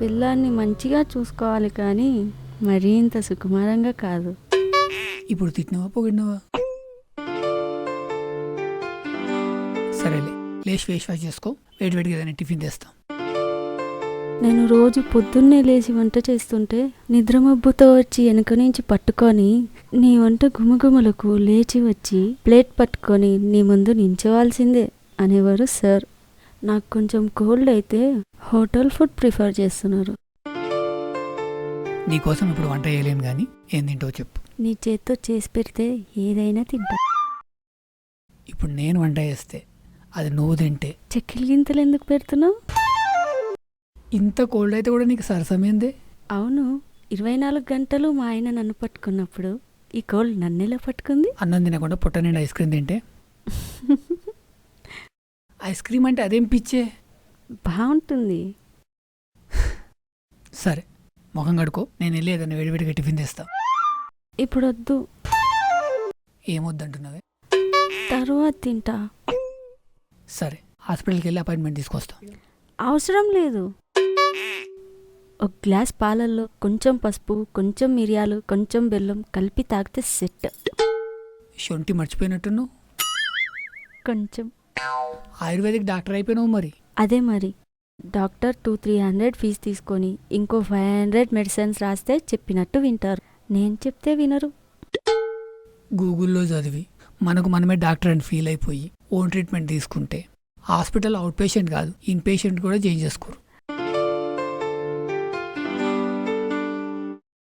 పిల్లాన్ని మంచిగా చూసుకోవాలి కానీ మరీ ఇంత సుకుమారంగా కాదు. ఇప్పుడు తిట్టినవా పొగిడినవా? సరేలే లేచి ఫేస్ వాష్ చేసుకో. వేడి వేడిగా ఏదైనా టిఫిన్ తెస్తాం. నేను రోజు పొద్దున్నే లేచి వంట చేస్తుంటే నిద్రమబ్బుతో వచ్చి వెనుక నుంచి పట్టుకొని నీ వంట గుమగుమలకు లేచి వచ్చి ప్లేట్ పట్టుకొని నీ ముందు నించోవాల్సిందే అనేవారు సార్. నాకు కొంచెం కోల్డ్ అయితే హోటల్ ఫుడ్ ప్రిఫర్ చేస్తున్నారు. నీకోసం ఇప్పుడు వంట చేయలేను కానీ ఏం తింటావో చెప్పు. నీ చేత్తో చేసి పెడితే ఏదైనా తింటా. ఇప్పుడు నేను వంట చేస్తే అది నువ్వు తింటే. చెక్కిలి గింతలు ఎందుకు పెడుతున్నావు? ఇంత కోల్డ్ అయితే కూడా నీకు సరసమైందే? అవును ఇరవై నాలుగు గంటలు మా ఆయన నన్ను పట్టుకున్నప్పుడు ఈ కోల్డ్ నన్నెలా పట్టుకుంది? అన్నం తినకుండా పుట్ట నిండా ఐస్ క్రీమ్ తింటే? ఐస్ క్రీమ్ అంటే అదేం పిచ్చే? బాగుంటుంది. సరే ముఖం కడుకో నేను వెళ్ళి ఏదైనా వేడివేడిగా టిఫిన్ తెస్తా. ఇప్పుడు వద్దు ఏమొద్దంటున్నావే? తరువాత తింటా. సరే హాస్పిటల్కి వెళ్ళి అపాయింట్మెంట్ తీసుకొస్తా. అవసరం లేదు. ఒక గ్లాస్ పాలల్లో కొంచెం పసుపు కొంచెం మిరియాలు కొంచెం బెల్లం కలిపి తాగితే సెట్. శొంఠి మర్చిపోయినట్టున్నావు? కొంచెం. ఆయుర్వేదిక్ డాక్టర్ అయిపోయినావు మరి. అదే మరి. Doctor two three hundred fees తీసుకొని ఇంకో ఫైవ్ హండ్రెడ్ మెడిసిన్స్ రాస్తే చెప్పినట్టు వింటారు. నేను చెప్తే వినరు. గూగుల్లో చదివి మనకు మనమే డాక్టర్ అని ఫీల్ అయిపోయి ఓన్ ట్రీట్మెంట్ తీసుకుంటే హాస్పిటల్ అవుట్ పేషెంట్ కాదు ఇన్ పేషెంట్ కూడా చేంజ్ చేసుకోరు.